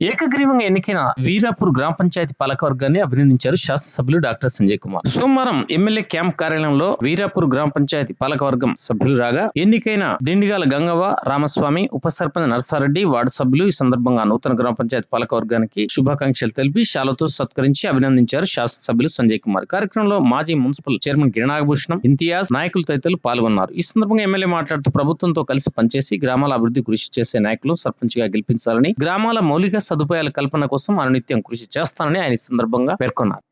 ఏకగ్రీవంగా ఎన్నికైన వీరాపూర్ గ్రామ పంచాయతీ పాలకవర్గాన్ని అభినందించారు శాసనసభ్యులు డాక్టర్ సంజయ్ కుమార్. సోమవారం ఎమ్మెల్యే క్యాంప్ కార్యాలయంలో వీరాపూర్ గ్రామ పంచాయతీ పాలకవర్గం సభ్యులు రాగా ఎన్నికైన దిండిగాల గంగవ్వ రామస్వామి ఉప సర్పంచ్ నర్సారెడ్డి వార్డు సభ్యులు ఈ సందర్భంగా నూతన గ్రామ పంచాయతీ పాలకవర్గానికి శుభాకాంక్షలు తెలిపి శాలతో సత్కరించి అభినందించారు శాసనసభ్యులు సంజయ్ కుమార్. కార్యక్రమంలో మాజీ మున్సిపల్ చైర్మన్ గిరినాగభూషణం ఇంతియాజ్ నాయకులు తదితరులు పాల్గొన్నారు. ఈ సందర్భంగా ఎమ్మెల్యే మాట్లాడుతూ ప్రభుత్వంతో కలిసి పనిచేసి గ్రామాల అభివృద్ధి కృషి చేసే నాయకులు సర్పంచ్గా గెలిపించాలని గ్రామాల మౌలిక సదుపాయాల కల్పన కోసం అనునిత్యం కృషి చేస్తానని ఆయన ఈ సందర్భంగా పేర్కొన్నారు.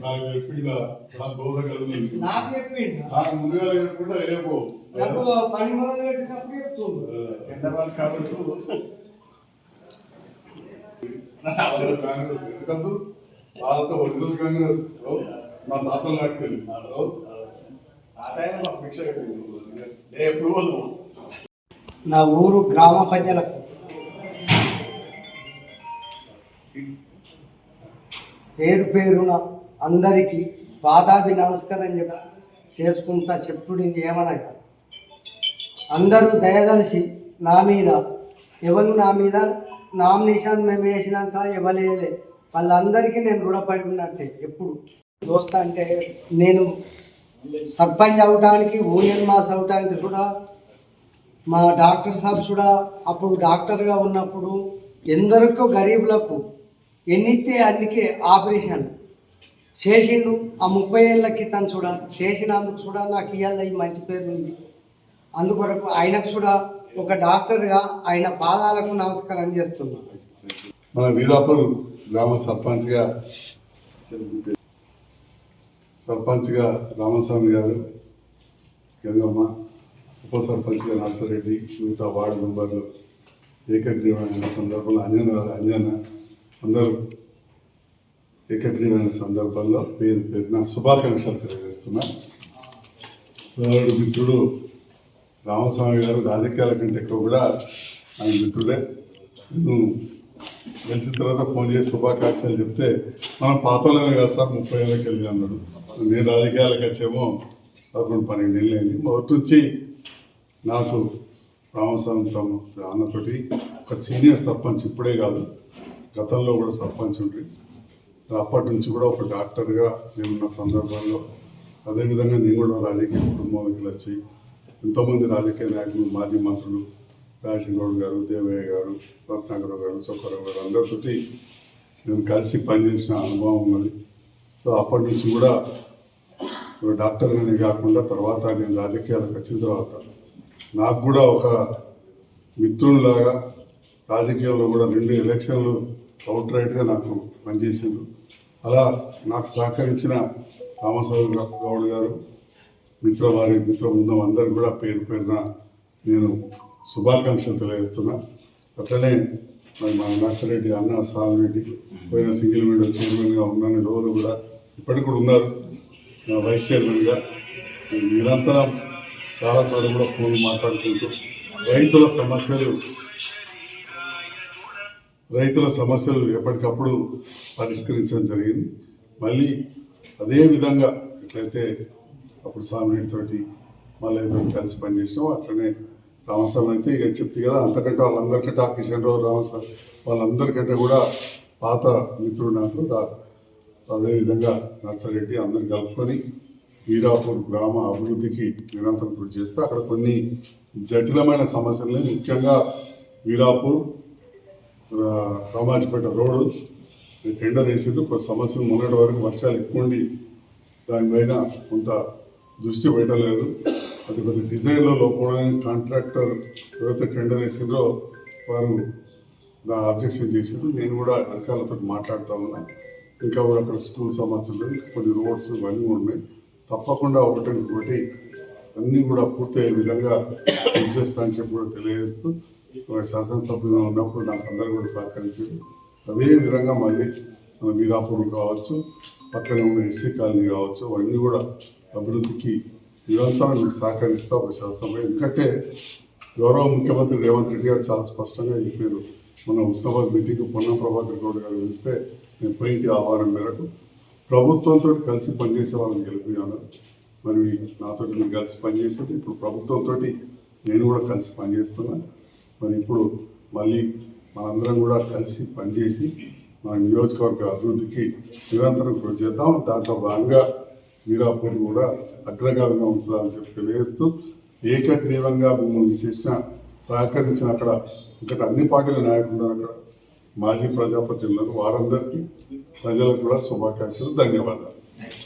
నాకు చెప్పిందా నా బోధ కదులుంది నాకు. చెప్పిండు. నాకు ముందుగా చెప్పకుండా ఏమో నాకు పని మొదలు పెట్టినప్పుడు చెప్తుండ్రు కాంగ్రెస్ ఎందుకందు? వాళ్ళతో ఒరిజినల్ కాంగ్రెస్. మా తాతలు నాటుకెళ్ళి నా ఊరు గ్రామ ప్రజలకు. పేరు పేరున అందరికీ పాదాభి నమస్కారం చెప్ప చేసుకుంటా చెప్పుడింది ఏమనగా అందరూ దయదలిసి నా మీద ఎవరు నా మీద నామినేషన్ మేము వేసినాక ఇవ్వలేలే వాళ్ళందరికీ నేను రుణపడి ఉన్నట్టే. ఎప్పుడు? దోస్తా అంటే నేను సర్పంచ్ అవడానికి ఓనియన్ మాస్ అవడానికి కూడా మా డాక్టర్ సాబ్స్ కూడా అప్పుడు డాక్టర్గా ఉన్నప్పుడు ఎందరికో గరీబులకు ఎన్నితే అన్నికే ఆపరేషన్ చేసిండు. ఆ ముప్పై ఏళ్ళ క్రితం కూడా చేసినందుకు చూడ నాకు ఇవాళ ఈ మంచి పేరు ఉంది. అందుకొరకు ఆయనకు కూడా ఒక డాక్టర్గా ఆయన పాదాలకు నమస్కారం చేస్తున్నాను మన వీరాపూర్ గ్రామ సర్పంచ్గా సర్పంచ్గా రామస్వామి గారు గంగమ్మ ఉప సర్పంచ్గా నర్సరెడ్డి మిగతా వార్డు మెంబర్లు ఏకగ్రీవమైన సందర్భంలో అంజన అంజన అందరూ ఏకగ్రీవైన సందర్భంలో పేరు పేరున శుభాకాంక్షలు తెలియజేస్తున్నా. సోదరుడు మిత్రుడు రామస్వామి గారు రాజకీయాల కంటే ఎక్కువ కూడా ఆయన మిత్రుడే. నేను తెలిసిన తర్వాత ఫోన్ చేసి శుభాకాంక్షలు చెప్తే మనం పాతలమే కదా సార్ ముప్పై ఏళ్ళకి వెళ్ళి అన్నాడు. నేను రాజకీయాలకు వచ్చేమో పదకొండు పన్నెండు ఏళ్ళు అయింది. మొదటి నుంచి నాకు రామస్వామి తమ అన్నతోటి ఒక సీనియర్ సర్పంచ్ ఇప్పుడే కాదు. గతంలో కూడా సర్పంచ్ ఉండి అప్పటి నుంచి కూడా ఒక డాక్టర్గా నేనున్న సందర్భంలో అదేవిధంగా నేను కూడా రాజకీయ కుటుంబానికి వచ్చి ఎంతోమంది రాజకీయ నాయకులు మాజీ మంత్రులు రాజశేఖరరావు గారు దేవయ్య గారు రత్నాకరావు గారు చొక్కరావు గారు అందరితోటి నేను కలిసి పనిచేసిన అనుభవం ఉన్నది. సో అప్పటి నుంచి కూడా ఒక డాక్టర్గానే కాకుండా తర్వాత నేను రాజకీయాలకు వచ్చిన తర్వాత నాకు కూడా ఒక మిత్రునిలాగా రాజకీయాల్లో కూడా రెండు ఎలక్షన్లు అవుట్ రైట్గా నాకు పనిచేసిండు అలా నాకు సహకరించిన రామస్వామి గౌడ్ గారు మిత్ర వారి మిత్ర బృందం అందరు కూడా పేరు పేరున నేను శుభాకాంక్షలు తెలియజేస్తున్నా. అట్లనే మరి మన నర్సరెడ్డి అన్న స్వామిరెడ్డి పోయిన సింగిల్ విండో చైర్మన్గా ఉన్నాను. రోజులు కూడా ఇప్పటికి కూడా ఉన్నారు. నా వైస్ చైర్మన్గా. నిరంతరం చాలాసార్లు కూడా ఫోన్ మాట్లాడుకుంటూ రైతుల సమస్యలు రైతుల సమస్యలు ఎప్పటికప్పుడు పరిష్కరించడం జరిగింది. మళ్ళీ అదే విధంగా ఎట్లయితే అప్పుడు సామిరెడ్డితోటి మళ్ళీ కలిసి పనిచేసినాం అట్లనే రామస్వామి అయితే ఇక చెప్తే కదా అంతకంటే వాళ్ళందరికంటే ఆ కిషన్ రావు రామస్వామి వాళ్ళందరికంటే కూడా పాత మిత్రుడు నాకు అదేవిధంగా నర్సరెడ్డి అందరు కలుపుకొని వీరాపూర్ గ్రామ అభివృద్ధికి నిరంతరం కృషి చేస్తే అక్కడ కొన్ని జటిలమైన సమస్యలని ముఖ్యంగా వీరాపూర్ రామాజపేట రోడ్డు టెండర్ వేసిండ్రు. కొంత సమస్యలు మొన్నటి వరకు వర్షాలు ఎక్కువ ఉండి దానిపైన కొంత దృష్టి పెట్టలేదు అది కొంత డిజైన్లో లోపడానికి కాంట్రాక్టర్ ఎవరైతే టెండర్ వేసిండ్రో వారు దాని అబ్జెక్షన్ చేసిండ్రు. నేను కూడా అధికారులతో మాట్లాడుతూ ఉన్నా. ఇంకా కూడా అక్కడ స్కూల్ సమస్యలు కొన్ని రోడ్స్ ఇవన్నీ ఉన్నాయి. తప్పకుండా ఒకటి ఒకటి అన్నీ కూడా పూర్తయ్యే విధంగా పనిచేస్తా అని చెప్పి కూడా తెలియజేస్తూ ఒక శాసనసభ్యులుగా ఉన్నప్పుడు నాకు అందరూ కూడా సహకరించారు. అదే విధంగా మళ్ళీ మన మీరాపూర్ కావచ్చు పక్కనే ఉన్న ఎస్సీ కాలనీ కావచ్చు అవన్నీ కూడా అభివృద్ధికి నిరంతరం మీకు సహకరిస్తా ఒక శాసనసభ. ఎందుకంటే గౌరవ ముఖ్యమంత్రి రేవంత్ రెడ్డి గారు చాలా స్పష్టంగా చెప్పారు. మన హుస్నాబాద్ మీటింగ్ పొన్నం ప్రభాకర్ గౌడ్ గారు పిలిస్తే నేను పోయింటి ఆహ్వానం మేరకు ప్రభుత్వంతో కలిసి పనిచేసే వాళ్ళని గెలిపినాను. మరి నాతో మీరు కలిసి పనిచేసేది ఇప్పుడు ప్రభుత్వంతో నేను కూడా కలిసి పనిచేస్తున్నాను మరి ఇప్పుడు మళ్ళీ మనందరం కూడా కలిసి పనిచేసి మన నియోజకవర్గ అభివృద్ధికి నిరంతరం కృషి చేద్దాం. దాంట్లో భాగంగా వీరాపూర్ కూడా అగ్రగామిగా ఉంచాలని చెప్పి తెలియజేస్తూ ఏకగ్రీవంగా మిమ్మల్ని చేసిన సహకరించిన అక్కడ ఇక్కడ అన్ని పార్టీల నాయకులు ఉన్నారు అక్కడ. మాజీ ప్రజాపతిలో వారందరికీ ప్రజలకు కూడా శుభాకాంక్షలు ధన్యవాదాలు.